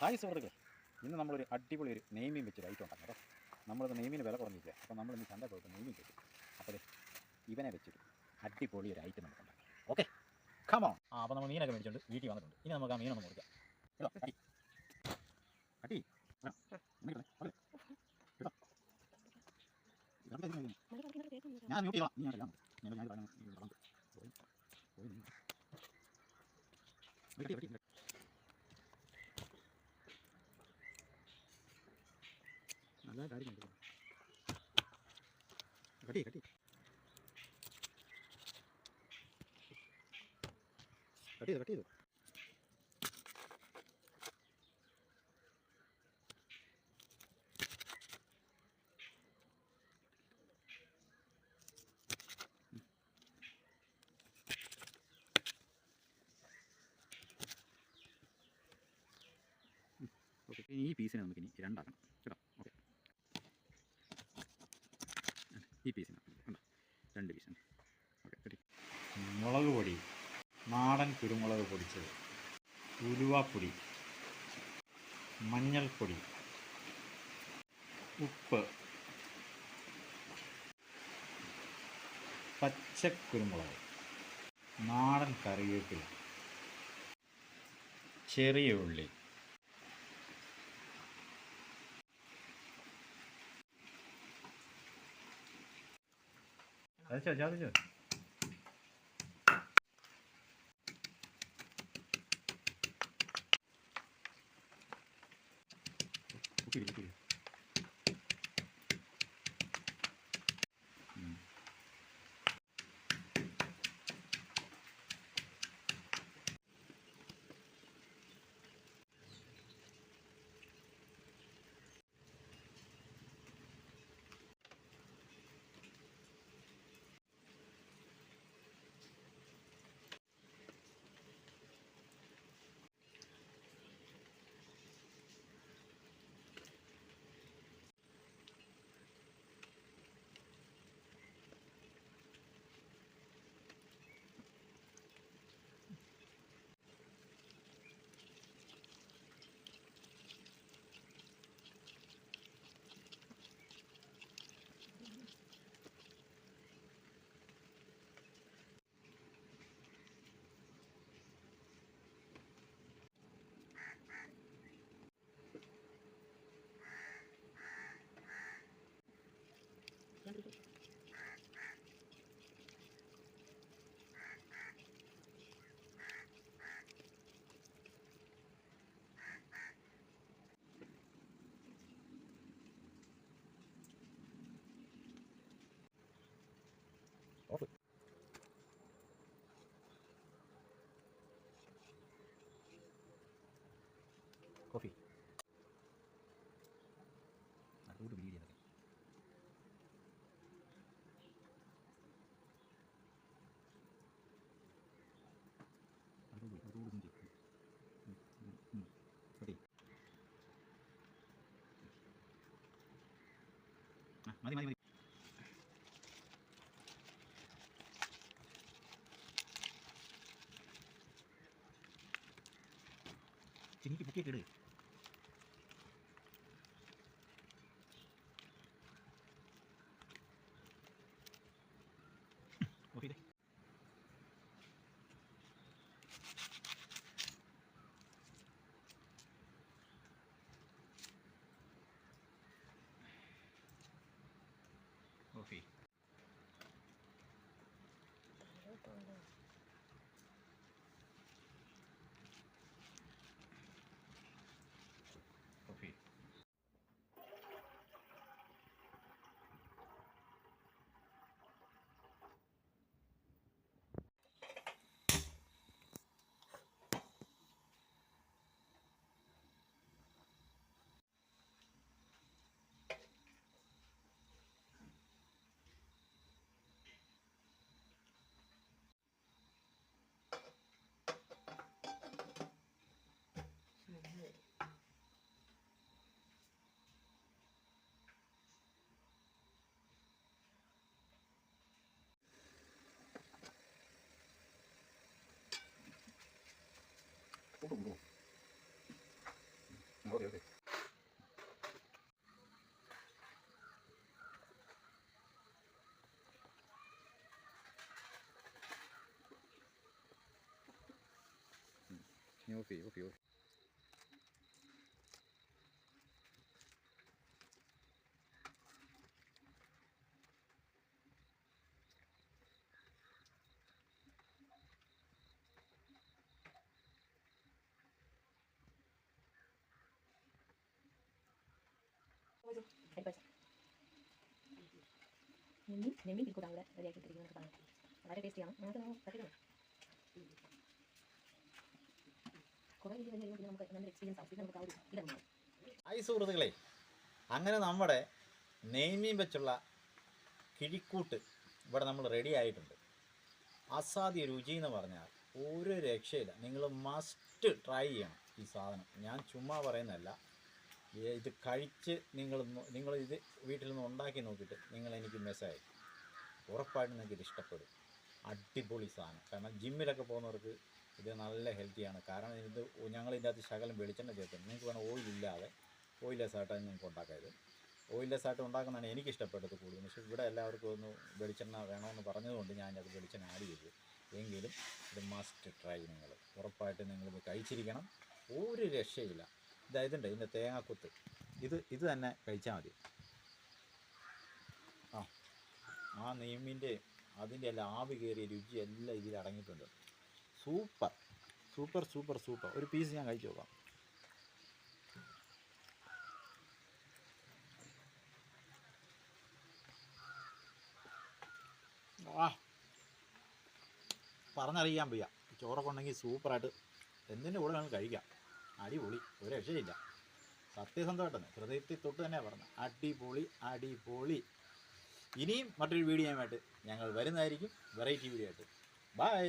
Hi സുഹൃത്തുക്കളെ. ഇന്ന് നമ്മളൊരു അടിപൊളി ഒരു നെയ്മീൻ വെച്ച് ഐറ്റം ഉണ്ടാക്കും കേട്ടോ. നമ്മളിത് നെയ്മീന് വില കുറഞ്ഞിരിക്കുക അപ്പോൾ നമ്മൾ ഇന്ന് ചന്ത പോയിട്ട് നെയ്മീൻ കിട്ടും അപ്പോൾ ഇവനെ വെച്ചിട്ട് അടിപൊളി ഒരു ഐറ്റം നമുക്ക് ഉണ്ടാക്കാം. ഓക്കെ കമോ ആ അപ്പോൾ നമ്മൾ മീനൊക്കെ മേടിച്ചുകൊണ്ട് വീട്ടിൽ വന്നിട്ടുണ്ട്. ഇനി നമുക്ക് ആ മീനൊന്ന് മുറിക്കാം. അടി. മ്യൂട്ട് ചെയ്യാം ഞാൻ ഞാൻ നല്ല കാര്യം കണ്ടില്ല കട്ടി കട്ടി. കട്ട് ചെയ്തു ചെയ്തു ഓക്കെ ഈ പീസിനെ നമുക്കിനി രണ്ടാക്കണം കേട്ടോ ഓക്കെ ഈ പീസിന് കണ്ടോ? രണ്ട് പീസ് ഓക്കെ മുളക് പൊടി. നാടൻ കുരുമുളക് പൊടിച്ചത്. ഉലുവാപ്പൊടി. മഞ്ഞൾപ്പൊടി. ഉപ്പ്. പച്ചക്കുരുമുളക്. നാടൻ കറിവേപ്പില. ചെറിയ ഉള്ളി. अच्छा जा रही 오케이 ആ, മതി മതി മതി ചിനിക്ക് coffee 不动不动，好点点。嗯，你有皮有皮有。ചെയ്യും നെമ്മി നെമ്മി കിൽക്കൂട്ടാ ഇവിടെ റെഡിയാക്കി ഇട്ടിരിക്കുന്നത് പറഞ്ഞു വളരെ ടേസ്റ്റിയാണ് നമുക്ക് തട്ടിക്കണം കുറേ ഇത് കഴിഞ്ഞ് എക്സ്പീരിയൻസ് ആവും. നമുക്ക് ആ ഒരു ഇതാണ് ഹായ് സുഹൃത്തുക്കളെ. അങ്ങനെ നമ്മുടെ നെയ്മീൻ വെച്ചുള്ള കിഴിക്കൂട്ട് ഇവിടെ നമ്മൾ റെഡി ആയിട്ടുണ്ട്. അസാധ്യ രുചി എന്ന് പറഞ്ഞാൽ ഒരു രക്ഷയില്ല. നിങ്ങൾ മസ്റ്റ് ട്രൈ ചെയ്യണം ഈ സാധനം. ഞാൻ ചുമ്മാ പറയുന്നതല്ല. ഇത് കഴിച്ച് നിങ്ങൾ നിങ്ങൾ ഇത് വീട്ടിൽ നിന്ന് ഉണ്ടാക്കി നോക്കിയിട്ട് നിങ്ങൾ എനിക്ക് മെസ്സേജ് ഉറപ്പായിട്ടും നിങ്ങൾക്ക് ഇത് ഇഷ്ടപ്പെടും. അടിപൊളി സാധനം. കാരണം ജിമ്മിലൊക്കെ പോകുന്നവർക്ക് ഇത് നല്ല ഹെൽത്തിയാണ് കാരണം ഇത് ഞങ്ങൾ ഇതിന്റെ അകത്ത് ശകലം വെളിച്ചെണ്ണ ചേർക്കുന്നത് നിങ്ങൾക്ക് വേണം ഓയിൽ ഇല്ലാതെ ഓയിലെസ് ആയിട്ടാണ് നിങ്ങൾക്ക് ഉണ്ടാക്കിയത് ഓയിലെസ് ആയിട്ട് ഉണ്ടാക്കുന്നതാണ് എനിക്ക് ഇഷ്ടപ്പെട്ടത് കൂടുതൽ പക്ഷേ ഇവിടെ എല്ലാവർക്കും ഒന്ന് വെളിച്ചെണ്ണ വേണമെന്ന് പറഞ്ഞതുകൊണ്ട് ഞാൻ അത് വെളിച്ചെണ്ണ ആഡ് ചെയ്തു. എങ്കിലും ഇത് മസ്റ്റ് ട്രൈ നിങ്ങൾ. ഉറപ്പായിട്ട് നിങ്ങളിത് കഴിച്ചിരിക്കണം. ഒരു രക്ഷയില്ല. ഇതാ ഇതുണ്ട് ഇതിന്റെ തേങ്ങാക്കൊത്ത്. ഇത് ഇത് തന്നെ കഴിച്ചാൽ മതി. ആ ആ നെയ്മിന്റെ അതിന്റെ എല്ലാം ആവി കയറിയ രുചി എല്ലാം ഇതിൽ അടങ്ങിയിട്ടുണ്ട്. സൂപ്പർ. Super super super. ഒരു പീസ് ഞാൻ കഴിച്ചു നോക്കാം. പറഞ്ഞറിയാൻ വയ്യ. ചോറൊക്കെ ഉണ്ടെങ്കിൽ സൂപ്പറായിട്ട് എന്തിന്റെ കൂടെ വേണമെങ്കിൽ കഴിക്കാം. അടിപൊളി. ഒരു രക്ഷയില്ല. സത്യസന്ധമായിട്ടെന്ന്. ഹൃദയത്തിൽ തൊട്ട് തന്നെ പറഞ്ഞു. അടിപൊളി അടിപൊളി. ഇനിയും മറ്റൊരു വീഡിയോ ആയിട്ട് ഞങ്ങൾ വരുന്നതായിരിക്കും. വെറൈറ്റി വീഡിയോ ആയിട്ട്. ബൈ